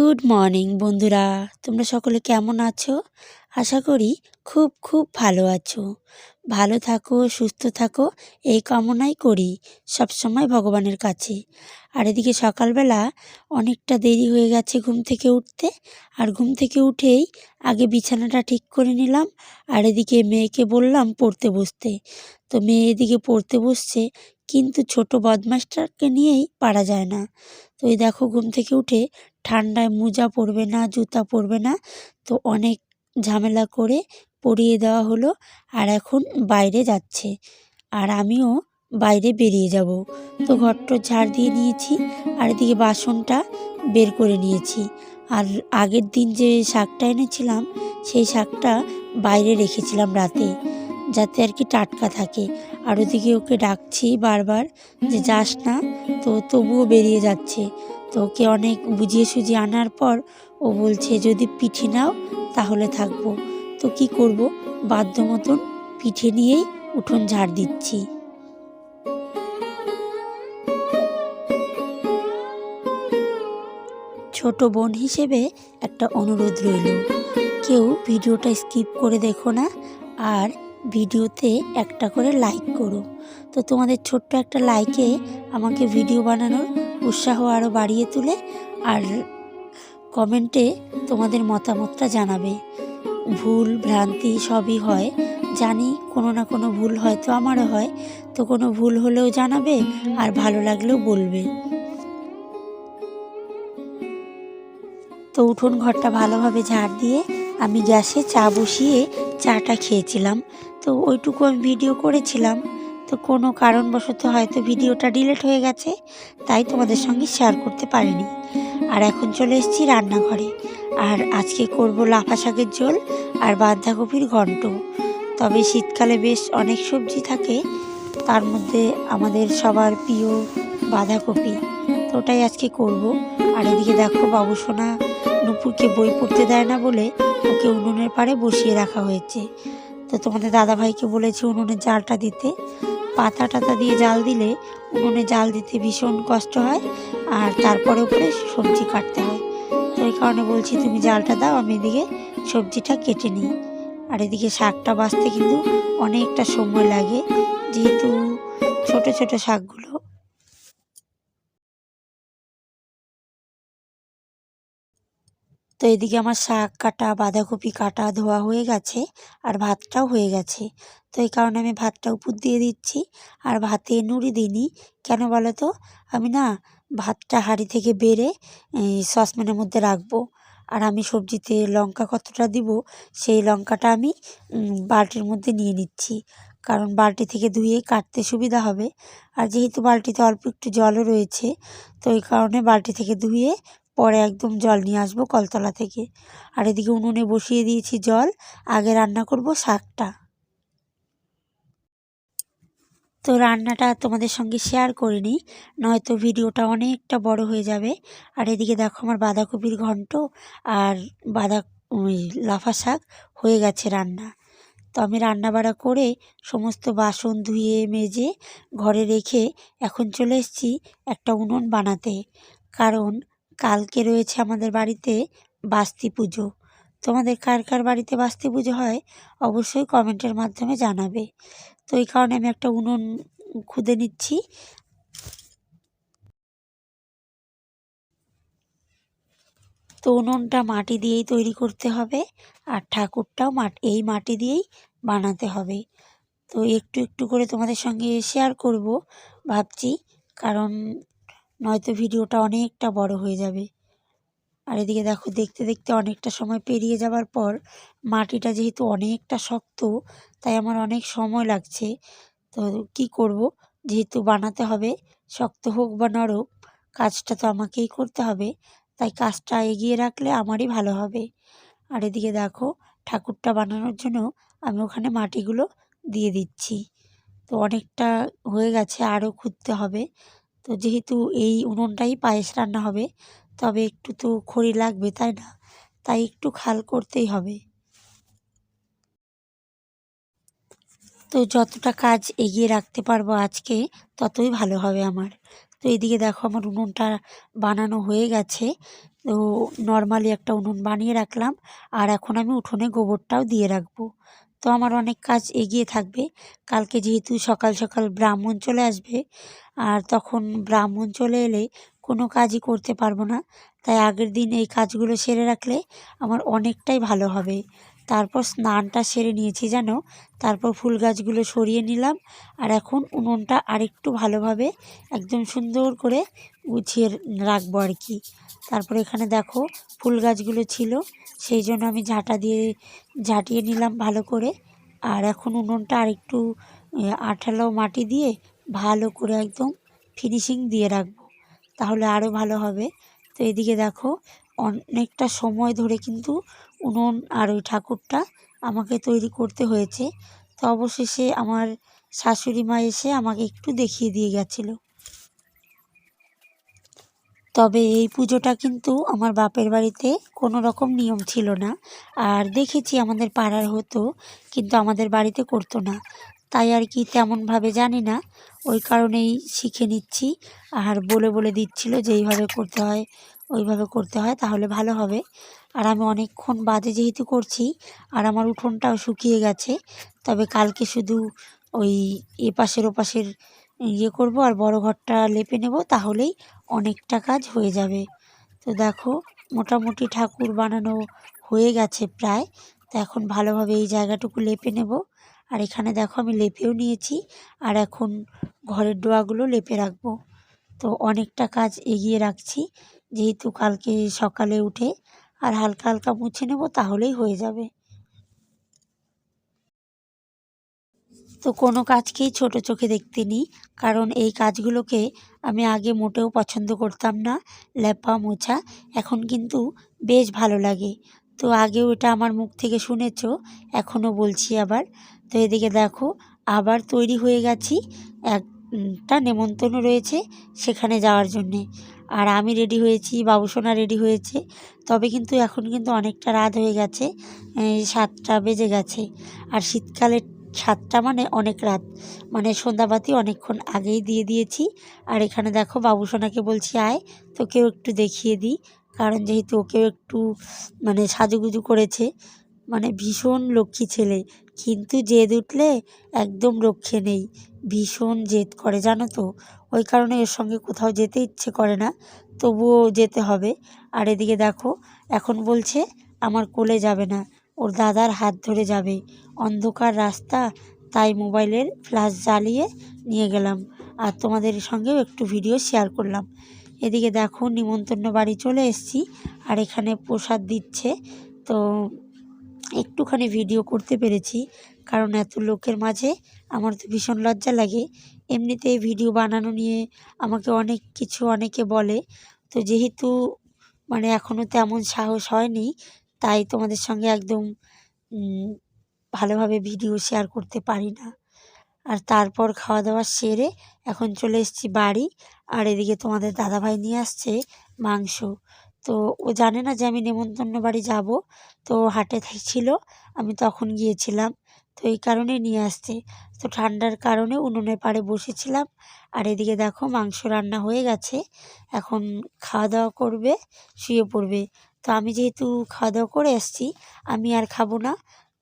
Good morning বন্ধুরা। তোমরা সকলে কেমন আছো? আশা করি খুব খুব ভালো আছো। ভালো থাকো, সুস্থ থাকো, এই কামনাই করি সবসময় ভগবানের কাছে। আর এদিকে সকালবেলা অনেকটা দেরি হয়ে গেছে ঘুম থেকে উঠতে। আর ঘুম থেকে উঠেই আগে বিছানাটা ঠিক করে নিলাম। আর এদিকে মেয়েকে বললাম পড়তে বসতে। তো মেয়ে এদিকে পড়তে বসছে, কিন্তু ছোট বদমাস্টারকে নিয়েই পারা যায় না। তো এই দেখো ঘুম থেকে উঠে ঠান্ডায় মোজা পরবে না, জুতা পরবে না। তো অনেক ঝামেলা করে পরিয়ে দেওয়া হলো আর এখন বাইরে যাচ্ছে। আর আমিও বাইরে বেরিয়ে যাব। তো ঘরটো ঝাড় দিয়ে নিয়েছি আর এদিকে বাসনটা বের করে নিয়েছি। আর আগের দিন যে শাকটা এনেছিলাম, সেই শাকটা বাইরে রেখেছিলাম রাতে, যাতে আর কি টাটকা থাকে। আর ওদিকে ওকে ডাকছি বারবার যে, যাস না। তো তবুও বেরিয়ে যাচ্ছে। তো ওকে অনেক বুঝিয়ে সুঝিয়ে আনার পর ও বলছে, যদি পিঠে নাও, তাহলে থাকব। তো কি করব? বাধ্য মতন পিঠে নিয়েই উঠোন ঝাড় দিচ্ছি। ছোট বোন হিসেবে একটা অনুরোধ রইল। কেউ ভিডিওটা স্কিপ করে দেখো না, আর ভিডিওতে একটা করে লাইক করো। তো তোমাদের ছোট্ট একটা লাইকে আমাকে ভিডিও বানানোর উৎসাহ আরও বাড়িয়ে তুলে আর কমেন্টে তোমাদের মতামতটা জানাবে। ভুল, ভ্রান্তি সবই হয়। জানি কোনো না কোনো ভুল হয়তো আমারও হয়। তো কোনো ভুল হলেও জানাবে আর ভালো লাগলেও বলবে। তো উঠোন ঘরটা ভালোভাবে ঝাড় দিয়ে আমি গ্যাসে চা বসিয়ে চাটা খেয়েছিলাম। তো ওইটুকু আমি ভিডিও করেছিলাম। তো কোনো কারণবশত হয়তো ভিডিওটা ডিলিট হয়ে গেছে, তাই তোমাদের সঙ্গে শেয়ার করতে পারিনি। আর এখন চলে এসেছি রান্নাঘরে। আর আজকে করব লাফা শাকের ঝোল আর বাঁধাকপির ঘন্ট। তবে শীতকালে বেশ অনেক সবজি থাকে, তার মধ্যে আমাদের সবার প্রিয় বাঁধাকপি। তো ওটাই আজকে করব। আর এদিকে দেখো বাবুসোনা নুপুরকে বই পড়তে দেয় না বলে ওকে উনুনের পাড়ে বসিয়ে রাখা হয়েছে। তো তোমাদের দাদাভাইকে বলেছি উনুনের জালটা দিতে। পাতা টাতা দিয়ে জাল দিলে উনুনে জাল দিতে ভীষণ কষ্ট হয় আর তারপরে উপরে সবজি কাটতে হয়। তো এই কারণে বলছি, তুমি জালটা দাও, আমি এদিকে সবজিটা কেটে নিই। আর এদিকে শাকটা বাঁচতে কিন্তু অনেকটা সময় লাগে। যেহেতু ছোট ছোট শাকগুলো তো এদিকে আমার শাক কাটা, বাঁধাকপি কাটা ধোয়া হয়ে গেছে আর ভাতটাও হয়ে গেছে। তো এই কারণে আমি ভাতটা উপর দিয়ে দিচ্ছি আর ভাতে নুড়ি দিইনি। কেন বলো তো আমি না ভাতটা হাঁড়ি থেকে বেড়ে সসপ্যানের মধ্যে রাখব। আর আমি সবজিতে লঙ্কা কতটা দিব, সেই লঙ্কাটা আমি বালতির মধ্যে নিয়ে নিচ্ছি। কারণ বালতি থেকে ধুয়ে কাটতে সুবিধা হবে। আর যেহেতু বালতিতে অল্প একটু জলও রয়েছে, তো এই কারণে বালতি থেকে ধুয়ে পরে একদম জল নিয়ে আসব কলতলা থেকে। আর এদিকে উনুনে বসিয়ে দিয়েছি জল, আগে রান্না করব শাকটা। তো রান্নাটা তোমাদের সঙ্গে শেয়ার করিনি নয়তো ভিডিওটা অনেকটা বড় হয়ে যাবে। আর এদিকে দেখো আমার বাঁধাকপির ঘন্ট আর বাঁধা লাফা শাক হয়ে গেছে রান্না। তো আমি রান্না বাড়া করে সমস্ত বাসন ধুয়ে, মেজে, ঘরে রেখে এখন চলে এসেছি একটা উনুন বানাতে। কারণ কালকে রয়েছে আমাদের বাড়িতে বাস্তি পুজো। তোমাদের কার কার বাড়িতে বাস্তি পুজো হয় অবশ্যই কমেন্টের মাধ্যমে জানাবে। তো এই কারণে আমি একটা উনুন খুদে নিচ্ছি। তো উনুনটা মাটি দিয়েই তৈরি করতে হবে আর ঠাকুরটাও এই মাটি দিয়েই বানাতে হবে। তো একটু একটু করে তোমাদের সঙ্গে শেয়ার করব, ভাবছি। কারণ নয়তো ভিডিওটা অনেকটা বড় হয়ে যাবে। আর এদিকে দেখো, দেখতে দেখতে অনেকটা সময় পেরিয়ে যাবার পর মাটিটা যেহেতু অনেকটা শক্ত, তাই আমার অনেক সময় লাগছে। তো কি করব? যেহেতু বানাতে হবে, শক্ত হোক বা নরম, কাজটা তো আমাকেই করতে হবে। তাই কাজটা এগিয়ে রাখলে আমারই ভালো হবে। আর এদিকে দেখো, ঠাকুরটা বানানোর জন্য আমি ওখানে মাটিগুলো দিয়ে দিচ্ছি। তো অনেকটা হয়ে গেছে, আরও খুঁড়তে হবে। তো যেহেতু এই উনুনটাই পায়েস রান্না হবে, তবে একটু তো খড়ি লাগবে, তাই না? তাই একটু খাল করতেই হবে। তো যতটা কাজ এগিয়ে রাখতে পারব আজকে, ততই ভালো হবে আমার। তো এদিকে দেখো আমার উনুনটা বানানো হয়ে গেছে। তো নর্মালি একটা উনুন বানিয়ে রাখলাম, আর এখন আমি উঠোনে গোবরটাও দিয়ে রাখব। তো আমার অনেক কাজ এগিয়ে থাকবে। কালকে যেহেতু সকাল সকাল ব্রাহ্মণ চলে আসবে, আর তখন ব্রাহ্মণ চলে এলে কোনো কাজই করতে পারব না। তাই আগের দিন এই কাজগুলো সেরে রাখলে আমার অনেকটাই ভালো হবে। তারপর স্নানটা সেরে নিয়েছি জানো? তারপর ফুল গাছগুলো সরিয়ে নিলাম। আর এখন উনুনটা আরেকটু ভালোভাবে একদম সুন্দর করে গুছিয়ে রাখব আর কি। তারপর এখানে দেখো ফুল গাছগুলো ছিল, সেই জন্য আমি ঝাঁটা দিয়ে, ঝাঁটিয়ে নিলাম ভালো করে। আর এখন উনুনটা আরেকটু আঠালো মাটি দিয়ে ভালো করে একদম ফিনিশিং দিয়ে রাখব। তাহলে আরও ভালো হবে। তো এদিকে দেখো অনেকটা সময় ধরে কিন্তু উনুন আর ওই ঠাকুরটা আমাকে তৈরি করতে হয়েছে। তো অবশেষে আমার শাশুড়ি মা এসে আমাকে একটু দেখিয়ে দিয়ে গেছিল। তবে এই পুজোটা কিন্তু আমার বাপের বাড়িতে কোনো রকম নিয়ম ছিল না। আর দেখেছি আমাদের পাড়ার হতো, কিন্তু আমাদের বাড়িতে করতো না। তাই আর কি তেমনভাবে জানি না। ওই কারণেই শিখে নিচ্ছি। আর বলে বলে দিচ্ছিল যে এইভাবে করতে হয়। ওইভাবে করতে হয়, তাহলে ভালো হবে। আর আমি অনেকক্ষণ বাদে যেহেতু করছি, আর আমার উঠোনটাও শুকিয়ে গেছে, তবে কালকে শুধু ওই এপাশের ওপাশের ইয়ে করব আর বড় ঘরটা লেপে নেব, তাহলেই অনেকটা কাজ হয়ে যাবে। তো দেখো, মোটামুটি ঠাকুর বানানো হয়ে গেছে প্রায়, তো এখন ভালোভাবে এই জায়গাটুকু লেপে নেব। আর এখানে দেখো, আমি লেপেও নিয়েছি, আর এখন ঘরের ডোয়াগুলো লেপে রাখব। তো অনেকটা কাজ এগিয়ে রাখছি যেহেতু কালকে সকালে উঠে আর হালকা হালকা মুছে নেব, তাহলেই হয়ে যাবে। তো কোনো কাজকেই ছোট চোখে দেখতে নিই, কারণ এই কাজগুলোকে আমি আগে মোটেও পছন্দ করতাম না লেপা মোছা, এখন কিন্তু বেশ ভালো লাগে। তো আগেও এটা আমার মুখ থেকে শুনেছ এখনও বলছি আবার। তো এদিকে দেখো, আবার তৈরি হয়ে গেছি, একটা নেমন্তন্ন রয়েছে সেখানে যাওয়ার জন্যে। আর আমি রেডি হয়েছি বাবুসোনা রেডি হয়েছে। তবে কিন্তু এখন কিন্তু অনেকটা রাত হয়ে গেছে সাতটা বেজে গেছে। আর শীতকালের সাতটা মানে অনেক রাত। মানে সন্ধ্যাবাতি অনেকক্ষণ আগেই দিয়ে দিয়েছি। আর এখানে দেখো বাবুসোনাকে বলছি, আয়, তোকেও একটু দেখিয়ে দিই। কারণ যেহেতু ওকেও একটু মানে সাজুগুজু করেছে। মানে ভীষণ লক্ষ্মী ছেলে। কিন্তু জেদ উঠলে একদম রক্ষে নেই। ভীষণ জেদ করে, জানো তো? ওই কারণে এর সঙ্গে কোথাও যেতে ইচ্ছে করে না, তবুও যেতে হবে। আর এদিকে দেখো, এখন বলছে, আমার কোলে যাবে না, ওর দাদার হাত ধরে যাবে। অন্ধকার রাস্তা, তাই মোবাইলের ফ্ল্যাশ জ্বালিয়ে নিয়ে গেলাম। আর তোমাদের সঙ্গেও একটু ভিডিও শেয়ার করলাম। এদিকে দেখো, নিমন্ত্রণ বাড়ি চলে এসেছি, আর এখানে প্রসাদ দিচ্ছে। তো একটুখানি ভিডিও করতে পেরেছি, কারণ এত লোকের মাঝে আমার তো ভীষণ লজ্জা লাগে। এমনিতেই ভিডিও বানানো নিয়ে আমাকে অনেক কিছু অনেকে বলে। তো যেহেতু মানে এখনও তেমন সাহস হয়নি, তাই তোমাদের সঙ্গে একদম ভালোভাবে ভিডিও শেয়ার করতে পারি না। আর তারপর খাওয়া দাওয়া সেরে এখন চলে এসেছি বাড়ি, আর এদিকে তোমাদের দাদাভাই নিয়ে আসছে মাংস। তো ও জানে না যে আমি নেমন্তন্ন বাড়ি যাব, তো হাটে ছিল, আমি তখন গিয়েছিলাম। তো এই কারণে নিয়ে আসছে। তো ঠান্ডার কারণে উনুনের পাড়ে বসেছিলাম। আর এদিকে দেখো মাংস রান্না হয়ে গেছে। এখন খাওয়া দাওয়া করবে, শুয়ে পড়বে। তো আমি যেহেতু খাওয়া দাওয়া করে আসছি, আমি আর খাব না।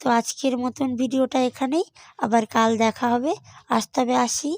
তো আজকের মতন ভিডিওটা এখানেই। আবার কাল দেখা হবে। আসতে হবে আসি।